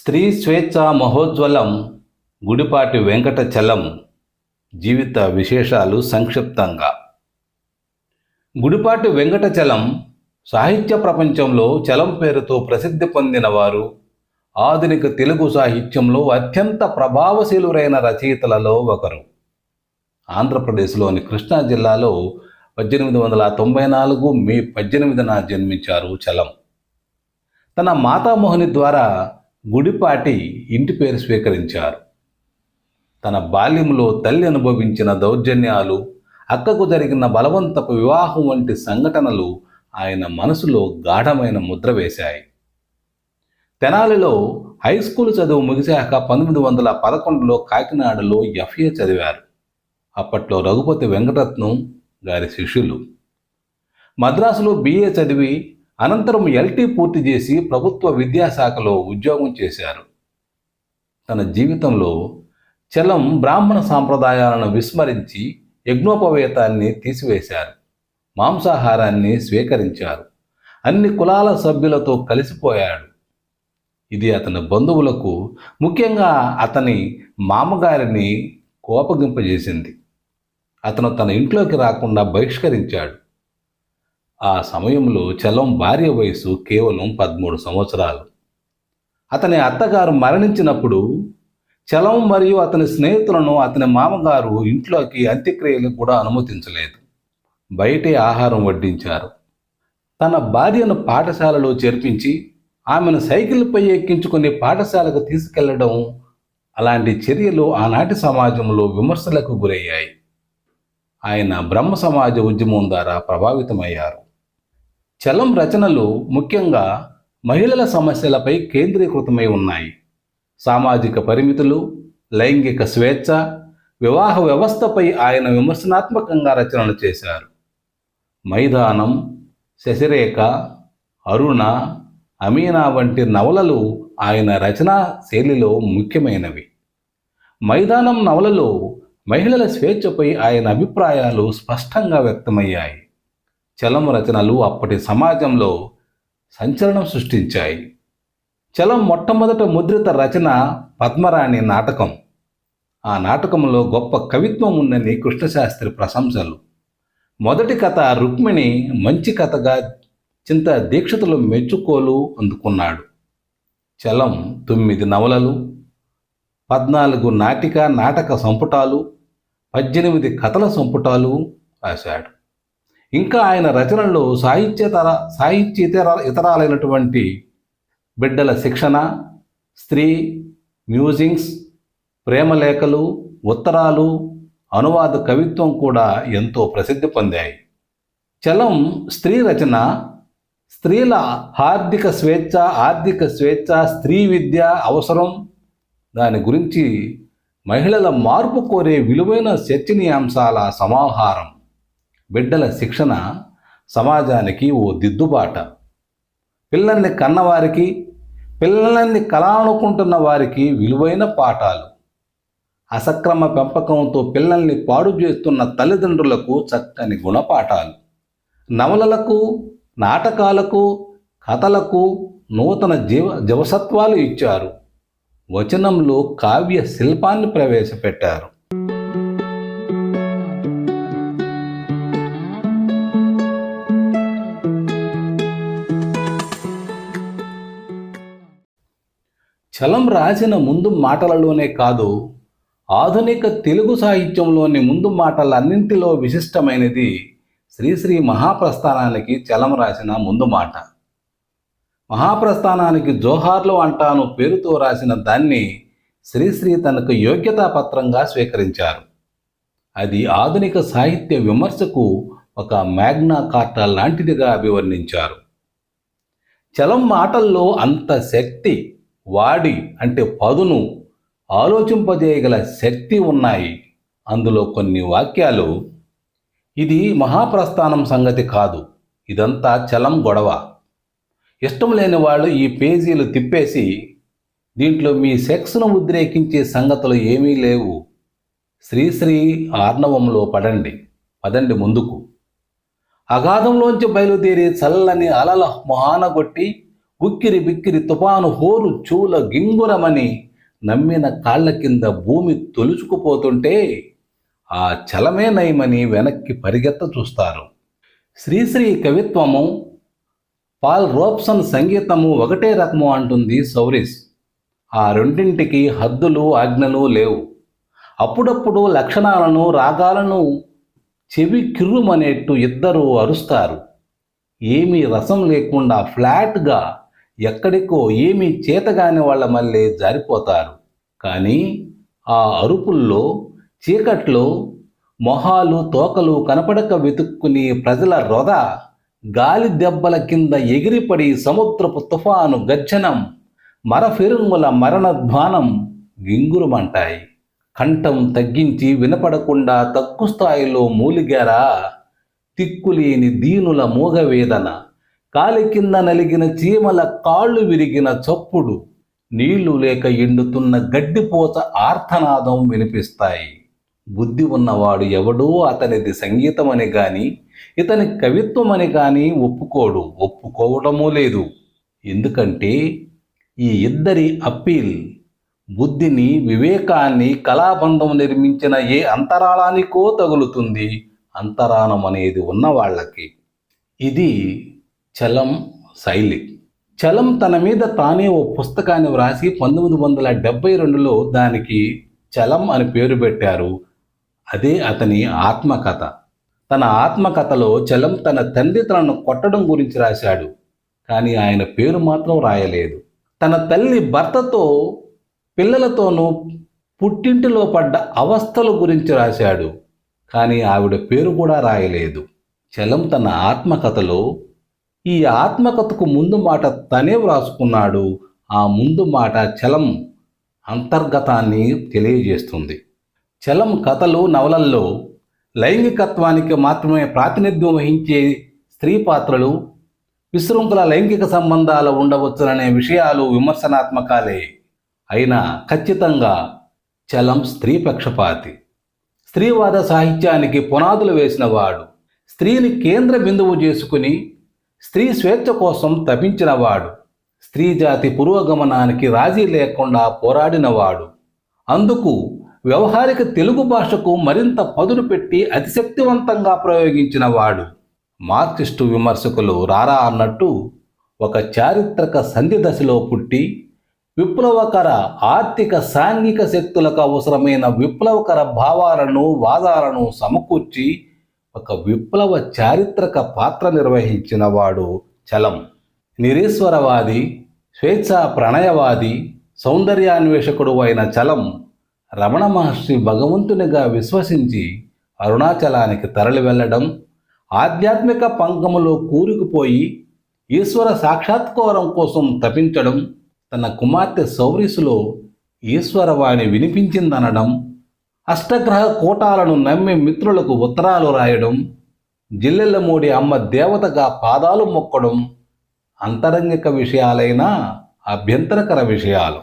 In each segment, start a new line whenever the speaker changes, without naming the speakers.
స్త్రీ స్వేచ్ఛ మహోజ్వలం గుడిపాటి వెంకట చలం జీవిత విశేషాలు సంక్షిప్తంగా. గుడిపాటి వెంకటచలం సాహిత్య ప్రపంచంలో చలం పేరుతో ప్రసిద్ధి పొందిన వారు ఆధునిక తెలుగు సాహిత్యంలో అత్యంత ప్రభావశీలురైన రచయితలలో ఒకరు. ఆంధ్రప్రదేశ్లోని కృష్ణా జిల్లాలో పద్దెనిమిది వందల తొంభై నాలుగు మే పద్దెనిమిదిన జన్మించారు చలం. తన మాతామోహిని ద్వారా గుడిపాటి ఇంటి పేరు స్వీకరించారు. తన బాల్యంలో తల్లి అనుభవించిన దౌర్జన్యాలు అక్కకు జరిగిన బలవంతపు వివాహం వంటి సంఘటనలు ఆయన మనసులో గాఢమైన ముద్ర వేశాయి. తెనాలిలో హై స్కూల్ చదువు ముగిశాక పంతొమ్మిది వందల పదకొండులో కాకినాడలో ఎఫ్ఏ చదివారు. అప్పట్లో రఘుపతి వెంకటరత్నం గారి శిష్యులు. మద్రాసులో బిఏ చదివి అనంతరం ఎల్టీ పూర్తి చేసి ప్రభుత్వ విద్యాశాఖలో ఉద్యోగం చేశారు. తన జీవితంలో చలం బ్రాహ్మణ సాంప్రదాయాలను విస్మరించి యజ్ఞోపవేతాన్ని తీసివేశారు. మాంసాహారాన్ని స్వీకరించారు. అన్ని కులాల సభ్యులతో కలిసిపోయాడు. ఇది అతని బంధువులకు ముఖ్యంగా అతని మామగారిని కోపగింపజేసింది. అతను తన ఇంట్లోకి రాకుండా బహిష్కరించాడు. ఆ సమయంలో చలం భార్య వయసు కేవలం పదమూడు సంవత్సరాలు. అతని అత్తగారు మరణించినప్పుడు చలం మరియు అతని స్నేహితులను అతని మామగారు ఇంట్లోకి అంత్యక్రియలు కూడా అనుమతించలేదు. బయటే ఆహారం వడ్డించారు. తన భార్యను పాఠశాలలో చేర్పించి ఆమెను సైకిల్పై ఎక్కించుకుని పాఠశాలకు తీసుకెళ్ళడం అలాంటి చర్యలు ఆనాటి సమాజంలో విమర్శలకు గురయ్యాయి. ఆయన బ్రహ్మ సమాజ ఉద్యమం ద్వారా ప్రభావితమయ్యారు. చలం రచనలు ముఖ్యంగా మహిళల సమస్యలపై కేంద్రీకృతమై ఉన్నాయి. సామాజిక పరిమితులు లైంగిక స్వేచ్ఛ వివాహ వ్యవస్థపై ఆయన విమర్శనాత్మకంగా రచనలు చేశారు. మైదానం శశిరేఖ అరుణ అమీనా వంటి నవలలు ఆయన రచనా శైలిలో ముఖ్యమైనవి. మైదానం నవలలో మహిళల స్వేచ్ఛపై ఆయన అభిప్రాయాలు స్పష్టంగా వ్యక్తమయ్యాయి. చలం రచనలు అప్పటి సమాజంలో సంచలనం సృష్టించాయి. చలం మొట్టమొదట ముద్రిత రచన పద్మరాణి నాటకం. ఆ నాటకంలో గొప్ప కవిత్వం ఉందని కృష్ణశాస్త్రి ప్రశంసలు. మొదటి కథ రుక్మిణి మంచి కథగా చింత దీక్షతులు మెచ్చుకోలు అందుకున్నాడు. చలం తొమ్మిది నవలలు పద్నాలుగు నాటిక నాటక సంపుటాలు పద్దెనిమిది కథల సంపుటాలు రాశాడు. ఇంకా ఆయన రచనల్లో సాహిత్యతర సాహిత్యేతర ఇతరాలైనటువంటి బిడ్డల శిక్షణ స్త్రీ మ్యూజింగ్స్ ప్రేమలేఖలు ఉత్తరాలు అనువాద కవిత్వం కూడా ఎంతో ప్రసిద్ధి పొందాయి. చలం స్త్రీ రచన స్త్రీల ఆర్థిక స్వేచ్ఛ ఆర్థిక స్వేచ్ఛ స్త్రీ విద్య అవసరం దాని గురించి మహిళల మార్పు కోరే విలువైన చర్చనీయాంశాల సమాహారం. బిడ్డల శిక్షణ సమాజానికి ఓ దిద్దుబాట. పిల్లల్ని కన్నవారికి పిల్లల్ని కలానుకుంటున్న వారికి విలువైన పాఠాలు. అసక్రమ పెంపకంతో పిల్లల్ని పాడు చేస్తున్న తల్లిదండ్రులకు చక్కని గుణపాఠాలు. నవలలకు నాటకాలకు కథలకు నూతన జీవ జవసత్వాలు ఇచ్చారు. వచనంలో కావ్య శిల్పాన్ని ప్రవేశపెట్టారు. చలం రాసిన ముందు మాటలలోనే కాదు ఆధునిక తెలుగు సాహిత్యంలోని ముందు మాటలన్నింటిలో విశిష్టమైనది శ్రీశ్రీ మహాప్రస్థానానికి చలం రాసిన ముందు మాట. మహాప్రస్థానానికి జోహార్లు అంటాను పేరుతో రాసిన దాన్ని శ్రీశ్రీ తనకు యోగ్యతా పత్రంగా స్వీకరించారు. అది ఆధునిక సాహిత్య విమర్శకు ఒక మ్యాగ్నా కార్టా లాంటిదిగా అభివర్ణించారు. చలం మాటల్లో అంత శక్తి వాడి అంటే పదును ఆలోచింపజేయగల శక్తి ఉన్నాయి. అందులో కొన్ని వాక్యాలు ఇది మహాప్రస్థానం సంగతి కాదు ఇదంతా చలం గొడవ. ఇష్టం లేని వాళ్ళు ఈ పేజీలు తిప్పేసి దీంట్లో మీ సెక్స్ను ఉద్రేకించే సంగతులు ఏమీ లేవు. శ్రీశ్రీ ఆర్ణవంలో పడండి పదండి ముందుకు. అగాధంలోంచి బయలుదేరి చల్లని అలల మొహాన కొట్టి ఉక్కిరి బిక్కిరి తుపాను హోరు చూల గింగురమని నమ్మిన కాళ్ళ కింద భూమి తొలుచుకుపోతుంటే ఆ చలమే నయమని వెనక్కి పరిగెత్త చూస్తారు. శ్రీశ్రీ కవిత్వము పాల్ రోప్సన్ సంగీతము ఒకటే రకము అంటుంది సౌరీస్. ఆ రెండింటికి హద్దులు ఆజ్ఞలు లేవు. అప్పుడప్పుడు లక్షణాలను రాగాలను చెవి కిర్రుమనేట్టు ఇద్దరు అరుస్తారు. ఏమీ రసం లేకుండా ఫ్లాట్గా ఎక్కడికో ఏమీ చేతగాని వాళ్ళ మళ్ళీ జారిపోతారు. కానీ ఆ అరుపుల్లో చీకట్లో మొహాలు తోకలు కనపడక వెతుక్కుని ప్రజల రొద గాలి దెబ్బల కింద ఎగిరిపడి సముద్రపు తుఫాను గర్జనం మరఫిరుముల మరణధ్వానం గింగురుమంటాయి కంఠం తగ్గించి వినపడకుండా తక్కువ స్థాయిలో మూలిగారా? తిక్కులేని దీనుల మూగవేదన. కాలి కింద నలిగిన చీమల కాళ్ళు విరిగిన చప్పుడు నీళ్ళు లేక ఎండుతున్న గడ్డిపోత ఆర్తనాదం వినిపిస్తాయి. బుద్ధి ఉన్నవాడు ఎవడూ అతనిది సంగీతమని గాని ఇతని కవిత్వమని కానీ ఒప్పుకోడు ఒప్పుకోవడమూ లేదు. ఎందుకంటే ఈ ఇద్దరి అప్పీల్ బుద్ధిని వివేకాన్ని కళాబంధం నిర్మించిన ఏ అంతరాళానికో తగులుతుంది. అంతరాణం అనేది ఉన్న వాళ్ళకి ఇది చలం శైలి. చలం తన మీద తానే ఓ పుస్తకాన్ని వ్రాసి పంతొమ్మిది వందల డెబ్బై రెండులో దానికి చలం అని పేరు పెట్టారు. అదే అతని ఆత్మకథ. తన ఆత్మకథలో చలం తన తండ్రి తనను కొట్టడం గురించి రాశాడు. కానీ ఆయన పేరు మాత్రం రాయలేదు. తన తల్లి భర్తతో పిల్లలతోనూ పుట్టింటిలో పడ్డ అవస్థల గురించి రాశాడు. కానీ ఆవిడ పేరు కూడా రాయలేదు. చలం తన ఆత్మకథలో ఈ ఆత్మకథకు ముందు మాట తనే వ్రాసుకున్నాడు. ఆ ముందు మాట చలం అంతర్గతాన్ని తెలియజేస్తుంది. చలం కథలు నవలల్లో లైంగికత్వానికి మాత్రమే ప్రాతినిధ్యం వహించే స్త్రీ పాత్రలు విశృంఖల లైంగిక సంబంధాలు ఉండవచ్చుననే విషయాలు విమర్శనాత్మకాలే. అయినా ఖచ్చితంగా చలం స్త్రీ పక్షపాతి. స్త్రీవాద సాహిత్యానికి పునాదులు వేసినవాడు స్త్రీని కేంద్ర బిందువు చేసుకుని స్త్రీ స్వేచ్ఛ కోసం తపించినవాడు స్త్రీ జాతి పురోగమనానికి రాజీ లేకుండా పోరాడినవాడు. అందుకు వ్యవహారిక తెలుగు భాషకు మరింత పదును పెట్టి అతిశక్తివంతంగా ప్రయోగించినవాడు. మార్క్సిస్టు విమర్శకులు రారా అన్నట్టు ఒక చారిత్రక సంధి దశలో పుట్టి విప్లవకర ఆర్థిక సాంఘిక శక్తులకు అవసరమైన విప్లవకర భావాలను వాదాలను సమకూర్చి ఒక విప్లవ చారిత్రక పాత్ర నిర్వహించిన వాడు చలం. నిరీశ్వరవాది స్వేచ్ఛా ప్రణయవాది సౌందర్యాన్వేషకుడు అయిన చలం రమణ మహర్షి భగవంతునిగా విశ్వసించి అరుణాచలానికి తరలి వెళ్ళడం ఆధ్యాత్మిక పంకములో కూరుకుపోయి ఈశ్వర సాక్షాత్కారం కోసం తపించడం తన కుమార్తె సౌరిసులో ఈశ్వరవాణి వినిపించిందనడం అష్టగ్రహ కూటాలను నమ్మి మిత్రులకు ఉత్తరాలు రాయడం జిల్లెల్లమూడి అమ్మ దేవతగా పాదాలు మొక్కడం అంతరంగిక విషయాలైనా అభ్యంతరకర విషయాలు.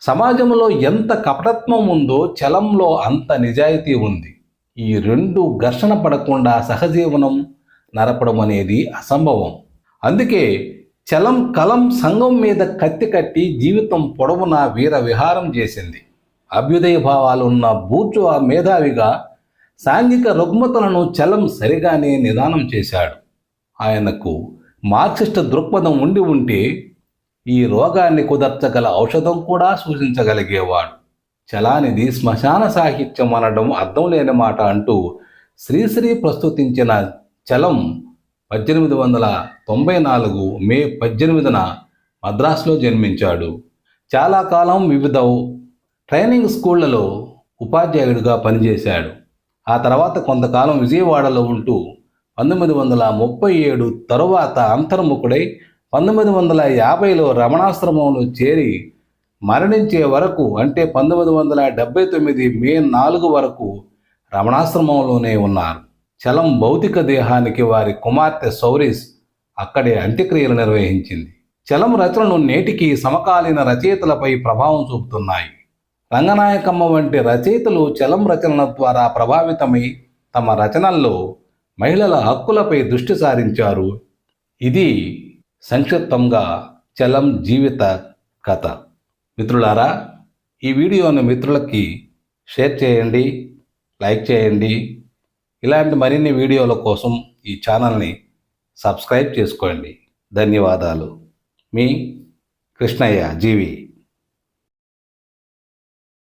సమాజంలో ఎంత కపటత్వం ఉందో చలంలో అంత నిజాయితీ ఉంది. ఈ రెండు ఘర్షణ పడకుండా సహజీవనం నరపడం అనేది అసంభవం. అందుకే చలం కలం సంఘం మీద కత్తి కట్టి జీవితం పొడవునా వీర విహారం చేసింది. అభ్యుదయ భావాలు ఉన్న బూర్జువా మేధావిగా సాంఘిక రుగ్మతలను చలం సరిగానే నిదానం చేశాడు. ఆయనకు మార్క్సిస్ట్ దృక్పథం ఉండి ఉంటే ఈ రోగాన్ని కుదర్చగల ఔషధం కూడా సూచించగలిగేవాడు. చలానిది శ్మశాన సాహిత్యం అనడం అర్థం లేని మాట అంటూ శ్రీశ్రీ ప్రస్తుతించిన చలం పద్దెనిమిది వందల తొంభై నాలుగు మే పద్దెనిమిదిన మద్రాసులో జన్మించాడు. చాలా కాలం వివిధ ట్రైనింగ్ స్కూళ్ళలో ఉపాధ్యాయుడిగా పనిచేశాడు. ఆ తర్వాత కొంతకాలం విజయవాడలో ఉంటూ పంతొమ్మిది వందల ముప్పై ఏడు తరువాత అంతర్ముఖుడై పంతొమ్మిది వందల యాభైలో రమణాశ్రమంలో చేరి మరణించే వరకు అంటే పంతొమ్మిది వందల డెబ్బై తొమ్మిది మే నాలుగు వరకు రమణాశ్రమంలోనే ఉన్నారు. చలం భౌతిక దేహానికి వారి కుమార్తె సౌరీస్ అక్కడే అంత్యక్రియలు నిర్వహించింది. చలం రచనలు నేటికి సమకాలీన రచయితలపై ప్రభావం చూపుతున్నాయి. రంగనాయకమ్మ వంటి రచయితలు చలం రచనల ద్వారా ప్రభావితమై తమ రచనల్లో మహిళల హక్కులపై దృష్టి సారించారు. ఇది సంక్షిప్తంగా చలం జీవిత కథ. మిత్రులారా ఈ వీడియోను మిత్రులకి షేర్ చేయండి లైక్ చేయండి. ఇలాంటి మరిన్ని వీడియోల కోసం ఈ ఛానల్ని సబ్స్క్రైబ్ చేసుకోండి. ధన్యవాదాలు. మీ కృష్ణయ్య జీవి.